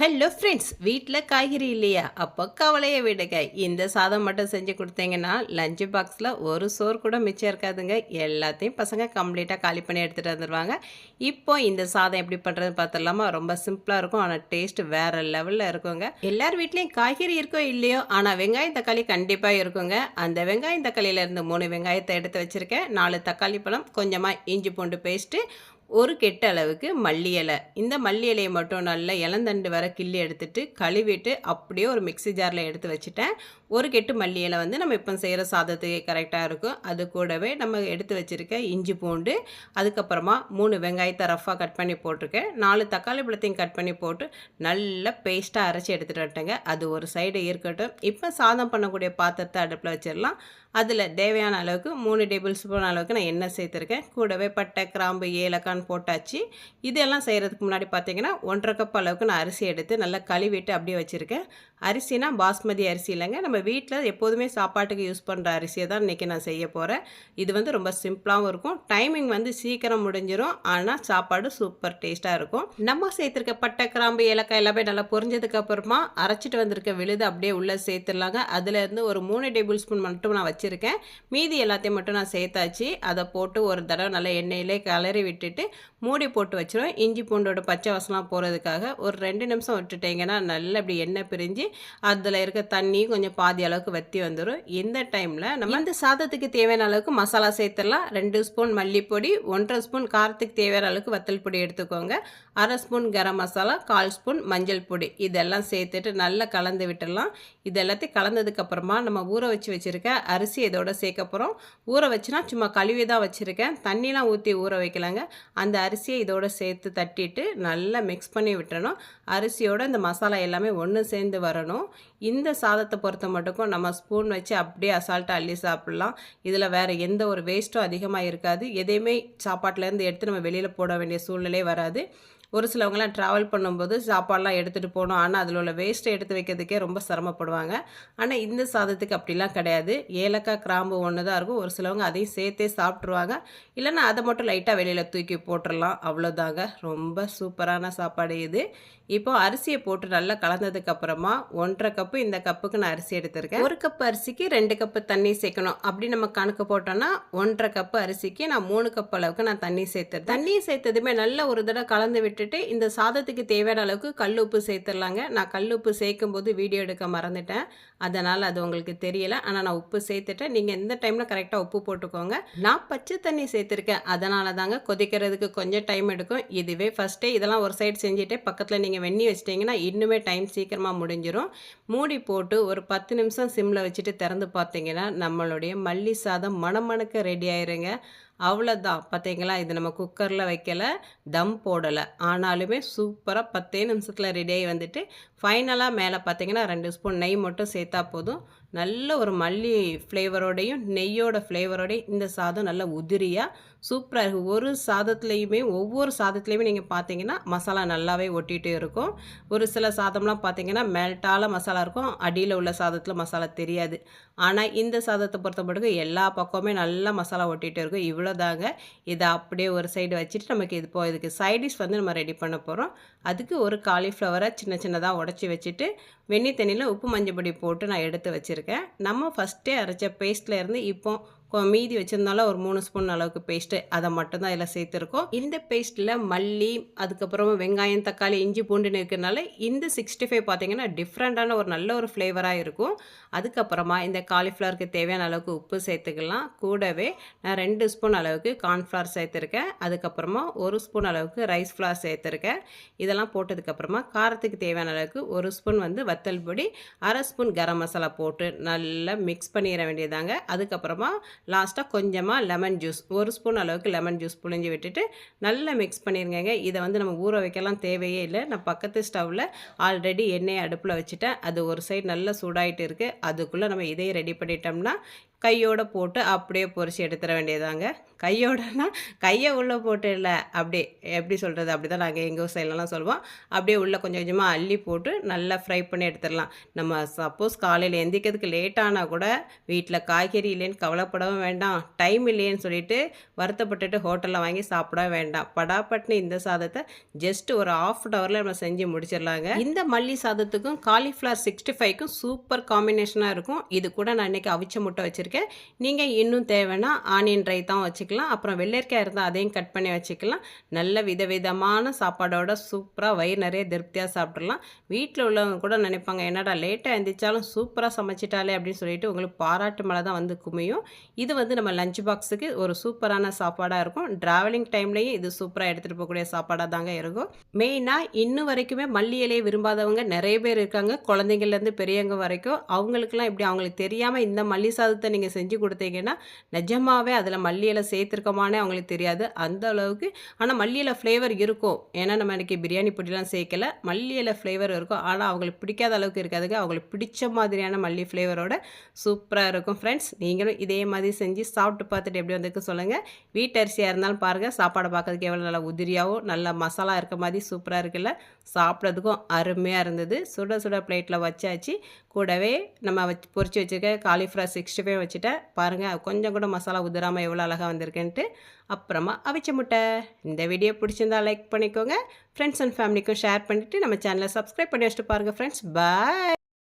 Hello friends வீட்டில் காய்கறி இல்லையா? அப்போ கவலையை விடுங்க. இந்த சாதம் மட்டும் செஞ்சு கொடுத்தீங்கன்னா லஞ்சு பாக்ஸில் ஒரு சோறு கூட மிச்சம் இருக்காதுங்க. எல்லாத்தையும் பசங்க கம்ப்ளீட்டாக காலி பண்ணி எடுத்துகிட்டு வந்துடுவாங்க இப்போ இந்த சாதம் எப்படி பண்ணுறதுன்னு பார்த்துடலாமா? ரொம்ப சிம்பிளாக இருக்கும். ஆனால் டேஸ்ட் வேறு லெவலில் இருக்குங்க. எல்லார் வீட்லேயும் காய்கறி இருக்கோ இல்லையோ ஆனால் வெங்காயம் தக்காளி கண்டிப்பாக இருக்குங்க. அந்த வெங்காயம் தக்காளியிலேருந்து மூணு வெங்காயத்தை எடுத்து வச்சுருக்கேன். நாலு தக்காளி பழம் கொஞ்சமாக இஞ்சி பூண்டு பேஸ்ட்டு ஒரு கெட்ட அளவுக்கு மல்லி இலை. இந்த மல்லி இலையை மட்டும் நல்லா இளந்தண்டு வர கிள்ளி எடுத்துட்டு கழுவிட்டு அப்படியே ஒரு மிக்ஸி ஜாரில் எடுத்து வச்சுட்டேன். ஒரு கெட்டு மல்லி இலை வந்து நம்ம இப்போ செய்கிற சாதத்துக்கு கரெக்டாக இருக்கும். அது கூடவே நம்ம எடுத்து வச்சுருக்க இஞ்சி பூண்டு அதுக்கப்புறமா மூணு வெங்காயத்தை ரஃபாக கட் பண்ணி போட்டிருக்கேன். நாலு தக்காளி பழத்தையும் கட் பண்ணி போட்டு நல்லா பேஸ்ட்டாக அரைச்சி எடுத்துகிட்டு வந்துட்டேங்க அது ஒரு சைடு இருக்கட்டும். இப்போ சாதம் பண்ணக்கூடிய பாத்திரத்தை அடுப்பில் வச்சிடலாம். அதில் தேவையான அளவுக்கு மூணு டேபிள் ஸ்பூன் அளவுக்கு நான் எண்ணெய் சேர்த்துருக்கேன். கூடவே பட்டை கிராம்பு ஏலக்கான்னு போட்டாச்சு. இதெல்லாம் செய்கிறதுக்கு முன்னாடி பார்த்தீங்கன்னா ஒன்றரை கப் அளவுக்கு நான் அரிசி எடுத்து நல்லா கழுவிட்டு அப்படியே வச்சுருக்கேன். அரிசினா பாஸ்மதி அரிசி இல்லைங்க. நம்ம வீட்டில் எப்போதுமே சாப்பாட்டுக்கு யூஸ் பண்ணுற அரிசியை தான் இன்றைக்கி நான் செய்ய போகிறேன் இது வந்து ரொம்ப சிம்பிளாகவும் இருக்கும். டைமிங் வந்து சீக்கிரம் முடிஞ்சிடும் ஆனால் சாப்பாடு சூப்பர் டேஸ்ட்டாக இருக்கும். நம்ம சேர்த்துருக்க பட்டை கிராம்பு ஏலக்காய் எல்லாமே நல்லா பொரிஞ்சதுக்கப்புறமா அரைச்சிட்டு வந்திருக்க விழுது அப்படியே உள்ளே சேர்த்துடலாங்க. அதுலேருந்து ஒரு மூணு டேபிள் ஸ்பூன் மட்டும் நான் வச்சுருக்கேன். மீதி எல்லாத்தையும் மட்டும் நான் சேர்த்தாச்சு. அதை போட்டு ஒரு தடவை நல்லா எண்ணெயிலே கலரி விட்டுட்டு மூடி போட்டு வச்சிருவேன். இஞ்சி பூண்டோட பச்சை வசலாம் போகிறதுக்காக ஒரு ரெண்டு நிமிஷம் விட்டுட்டிங்கன்னா நல்லா இப்படி எண்ணெய் பிரிஞ்சு அதில் இருக்க தண்ணி கொஞ்சம் பா பாதி அளவுக்கு வற்றி வந்துடும் இந்த டைமில் நம்ம இந்த சாதத்துக்கு தேவையான அளவுக்கு மசாலா சேர்த்துடலாம். ரெண்டு ஸ்பூன் மல்லிப்பொடி ஒன்றரை ஸ்பூன் காரத்துக்கு தேவையான அளவுக்கு வத்தல் பொடி எடுத்துக்கோங்க. அரை ஸ்பூன் கரம் மசாலா கால் ஸ்பூன் மஞ்சள் பொடி. இதெல்லாம் சேர்த்துட்டு நல்லா கலந்து விட்டுடலாம். இது எல்லாத்தையும் கலந்ததுக்கப்புறமா நம்ம ஊற வச்சு வச்சுருக்க அரிசி இதோட சேர்க்க போகிறோம் ஊற வச்சுனா சும்மா கழுவி தான் வச்சுருக்கேன். தண்ணிலாம் ஊற்றி ஊற வைக்கலாங்க. அந்த அரிசியை இதோட சேர்த்து தட்டிட்டு நல்லா மிக்ஸ் பண்ணி விட்டுறணும். அரிசியோட இந்த மசாலா எல்லாமே ஒன்று சேர்ந்து வரணும். இந்த சாதத்தை பொறுத்த மட்டுக்கும் நம்ம ஸ்பூன் வச்சு அப்படியே அசால்ட்டாக அள்ளி சாப்பிட்லாம். இதில் வேறு எந்த ஒரு வேஸ்ட்டும் அதிகமாக இருக்காது. எதையுமே சாப்பாட்டிலேருந்து எடுத்து நம்ம வெளியில் போட வேண்டிய சூழ்நிலை வராது. ஒரு சிலவங்களாம் ட்ராவல் பண்ணும்போது சாப்பாடெலாம் எடுத்துகிட்டு போகணும். ஆனால் அதில் உள்ள வேஸ்ட்டை எடுத்து வைக்கிறதுக்கே ரொம்ப சிரமப்படுவாங்க. ஆனால் இந்த சாதத்துக்கு அப்படிலாம் கிடையாது. ஏலக்காய் கிராம்பு ஒன்று தான் இருக்கும். ஒரு சிலவங்க அதையும் சேர்த்தே சாப்பிட்ருவாங்க இல்லைன்னா அதை மட்டும் லைட்டாக வெளியில் தூக்கி போட்டுடலாம் அவ்வளோதாங்க ரொம்ப சூப்பரான சாப்பாடு இது. இப்போ அரிசியை போட்டு நல்லா கலந்ததுக்கு அப்புறமா ஒன்றரை கப்பு இந்த கப்புக்கு நான் அரிசி எடுத்திருக்கேன். ஒரு கப்பு அரிசிக்கு ரெண்டு கப்பு தண்ணி சேர்க்கணும். அப்படி நம்ம கணக்கு போட்டோம்னா ஒன்றரை கப்பு அரிசிக்கு நான் மூணு கப் அளவுக்கு நான் தண்ணி சேர்த்தேன் தண்ணி சேர்த்ததுமே நல்லா ஒரு தடவை கலந்து விட்டுட்டு இந்த சாதத்துக்கு தேவையான அளவுக்கு கல் உப்பு சேர்த்துடலாங்க நான் கல் உப்பு சேர்க்கும் போது வீடியோ எடுக்க மறந்துட்டேன். அதனால் அது உங்களுக்கு தெரியல. ஆனால் நான் உப்பு சேர்த்துட்டேன். நீங்கள் எந்த டைமில் கரெக்டாக உப்பு போட்டுக்கோங்க. நான் பச்சை தண்ணி சேர்த்துருக்கேன். அதனால தாங்க கொதிக்கிறதுக்கு கொஞ்சம் டைம் எடுக்கும். இதுவே ஃபஸ்ட்டே இதெல்லாம் ஒரு சைடு செஞ்சுட்டே பக்கத்தில் நீங்கள் வெந்நி வச்சிட்டிங்கன்னா இன்னுமே டைம் சீக்கிரமாக முடிஞ்சிடும் மூடி போட்டு ஒரு பத்து நிமிஷம் சிம்மில் வச்சுட்டு திறந்து பார்த்தீங்கன்னா நம்மளுடைய மல்லி சாதம் மணமணக்க ரெடி ஆயிருங்க. அவ்வளோதான் பார்த்தீங்களா இது நம்ம குக்கரில் வைக்கலை தம் போடலை. ஆனாலுமே சூப்பராக பத்தே நிமிஷத்தில் ரெடியாகி வந்துட்டு ஃபைனலாக மேலே பார்த்தீங்கன்னா ரெண்டு ஸ்பூன் நெய் மட்டும் சேர்த்தா போதும். நல்ல ஒரு மல்லி ஃப்ளேவரோடையும் நெய்யோட ஃப்ளேவரோடையும் இந்த சாதம் நல்ல உதிரியாக சூப்பராக இருக்கும் ஒரு சாதத்துலேயுமே ஒவ்வொரு சாதத்துலேயுமே நீங்கள் பார்த்தீங்கன்னா மசாலா நல்லாவே ஒட்டிகிட்டே இருக்கும். ஒரு சில சாதம்லாம் பார்த்தீங்கன்னா மேல்ட்டால மசாலா இருக்கும். அடியில் உள்ள சாதத்தில் மசாலா தெரியாது. ஆனால் இந்த சாதத்தை பொறுத்த மட்டும் எல்லா பக்கமுமே நல்லா மசாலா ஒட்டிகிட்டே இருக்கும். இவ்வளோதாங்க இதை அப்படியே ஒரு சைடு வச்சுட்டு நமக்கு இது போ இதுக்கு சைடிஷ் வந்து நம்ம ரெடி பண்ண போகிறோம் அதுக்கு ஒரு காலிஃப்ளவரை சின்ன சின்னதாக உடச்சி வச்சுட்டு வெந்நி தண்ணியில் உப்பு மஞ்சள் பொடி போட்டு நான் எடுத்து வச்சுருக்கேன். நம்ம ஃபஸ்ட்டே அரைச்ச பேஸ்ட்லேருந்து இருந்து இப்போ மீதி வச்சுருந்தாலும் ஒரு மூணு ஸ்பூன் அளவுக்கு பேஸ்ட்டு அதை மட்டும்தான் இதில் சேர்த்துருக்கோம். இந்த பேஸ்ட்டில் மல்லி அதுக்கப்புறமா வெங்காயம் தக்காளி இஞ்சி பூண்டுன்னு இருக்கிறனால இந்த சிக்ஸ்டி ஃபைவ் பார்த்தீங்கன்னா டிஃப்ரெண்ட்டான ஒரு நல்ல ஒரு ஃப்ளேவராக இருக்கும். அதுக்கப்புறமா இந்த காலிஃப்ளவருக்கு தேவையான அளவுக்கு உப்பு சேர்த்துக்கலாம். கூடவே நான் ரெண்டு ஸ்பூன் அளவுக்கு கார்ன்ஃப்ளவர் சேர்த்துருக்கேன். அதுக்கப்புறமா ஒரு ஸ்பூன் அளவுக்கு ரைஸ் ஃப்ளார் சேர்த்துருக்கேன். இதெல்லாம் போட்டதுக்கப்புறமா காரத்துக்கு தேவையான அளவுக்கு ஒரு ஸ்பூன் வந்து வத்தல் பொடி அரை ஸ்பூன் கரம் மசாலா போட்டு நல்லா மிக்ஸ் பண்ணிட வேண்டியதாங்க அதுக்கப்புறமா லாஸ்ட்டாக கொஞ்சமாக லெமன் ஜூஸ் ஒரு ஸ்பூன் அளவுக்கு லெமன் ஜூஸ் புழிஞ்சு விட்டுட்டு நல்லா மிக்ஸ் பண்ணிருங்க இதை வந்து நம்ம ஊற வைக்கலாம் தேவையே இல்லை. நான் பக்கத்து ஸ்டவ்வில் ஆல்ரெடி எண்ணெயை அடுப்பில் வச்சுட்டேன். அது ஒரு சைடு நல்லா சூடாயிட்டு இருக்குது அதுக்குள்ளே நம்ம இதையும் ரெடி பண்ணிட்டோம்னா கையோட போட்டு அப்படியே பொறிச்சு எடுத்துட வேண்டியதாங்க கையோடனா கையை உள்ளே போட்டு இல்லை. அப்படியே எப்படி சொல்கிறது அப்படி தான் நாங்கள் எங்கள் சைட்லலாம் சொல்லுவோம். அப்படியே உள்ளே கொஞ்சம் கொஞ்சமாக அள்ளி போட்டு நல்லா ஃப்ரை பண்ணி எடுத்துடலாம். நம்ம சப்போஸ் காலையில் எந்திரிக்கிறதுக்கு லேட் ஆனால் கூட வீட்டில் காய்கறி இல்லைன்னு கவலைப்படவும் வேண்டாம். டைம் இல்லையேன்னு சொல்லிட்டு வருத்தப்பட்டுட்டு ஹோட்டலில் வாங்கி சாப்பிட வேண்டாம். படாப்பட்னு இந்த சாதத்தை ஜஸ்ட் ஒரு ஆஃப் அன் ஹவரில் நம்ம செஞ்சு முடிச்சிடலாங்க. இந்த மல்லி சாதத்துக்கும் காலிஃப்ளவர் சிக்ஸ்டி ஃபைவ்க்கும் சூப்பர் காம்பினேஷனாக இருக்கும். இது கூட நான் இன்றைக்கி அவிச்ச முட்டை வச்சுருக்கேன். நீங்கள் இன்னும் தேவைன்னா ஆனியன் ரைத்தாவும் வச்சுக்கலாம். அப்புறம் வெள்ளரிக்காய் இருந்தால் அதையும் கட் பண்ணி வச்சுக்கலாம். நல்ல விதவிதமான சாப்பாடோட சூப்பராக வயிறு நிறைய திருப்தியாக சாப்பிட்றலாம் வீட்டில் உள்ளவங்க கூட நினைப்பாங்க என்னடா லேட்டாக எழுந்திரிச்சாலும் சூப்பராக சமைச்சிட்டாலே அப்படின்னு சொல்லிட்டு உங்களுக்கு பாராட்டு மழை தான் வந்து குமியும். இது வந்து நம்ம லஞ்ச் பாக்ஸுக்கு ஒரு சூப்பரான சாப்பாடாக இருக்கும். ட்ராவலிங் டைம்லேயும் இது சூப்பராக எடுத்துகிட்டு போகக்கூடிய சாப்பாடாக தாங்க இருக்கும். மெயினாக இன்னும் வரைக்குமே மல்லி இலையை விரும்பாதவங்க நிறைய பேர் இருக்காங்க. குழந்தைங்கள்லேருந்து பெரியவங்க வரைக்கும் அவங்களுக்குலாம் இப்படி அவங்களுக்கு தெரியாமல் இந்த மல்லி சாதத்தை நீங்கள் செஞ்சு கொடுத்தீங்கன்னா நிஜமாவே அதில் மல்லி இலை சேர்த்துருக்கோமானே அவங்களுக்கு தெரியாது. அந்த அளவுக்கு ஆனால் மல்லி இலை ஃப்ளேவர் இருக்கும். ஏன்னா நம்ம இன்றைக்கி பிரியாணி பொடிலாம் சேர்க்கல. மல்லி இலை ஃப்ளேவர் இருக்கும். ஆனால் அவங்களுக்கு பிடிக்காத அளவுக்கு இருக்காதுங்க. அவங்களுக்கு பிடிச்ச மாதிரியான மல்லி ஃப்ளேவரோட சூப்பராக இருக்கும். ஃப்ரெண்ட்ஸ் நீங்களும் இதே மாதிரி செஞ்சு சாப்பிட்டு பார்த்துட்டு எப்படி வந்திருக்கு சொல்லுங்கள் வீட்டரிசியாக இருந்தாலும் பாருங்கள் சாப்பாடை பார்க்கறதுக்கு எவ்வளோ நல்லா உதிரியாகவும் நல்ல மசாலா இருக்க மாதிரி சூப்பராக இருக்குல்ல. சாப்பிட்றதுக்கும் அருமையாக இருந்தது. சுட சுட பிளேட்டில் வச்சாச்சு. கூடவே நம்ம வச்சு பொரிச்சு வச்சுருக்க காலிஃப்ளவர் சிக்ஸ்டி ஃபைவ் வச்சுட்டேன். பாருங்கள் கொஞ்சம் கூட மசாலா உதிராமல் எவ்வளோ அழகாக வந்திருக்குன்ட்டு. அப்புறமா அவிச்ச முட்டை. இந்த வீடியோ பிடிச்சிருந்தா லைக் பண்ணிக்கோங்க. ஃப்ரெண்ட்ஸ் அண்ட் ஃபேமிலிக்கும் ஷேர் பண்ணிவிட்டு நம்ம சேனலை சப்ஸ்கிரைப் பண்ணி வச்சுட்டு பாருங்கள் ஃப்ரெண்ட்ஸ் பாய்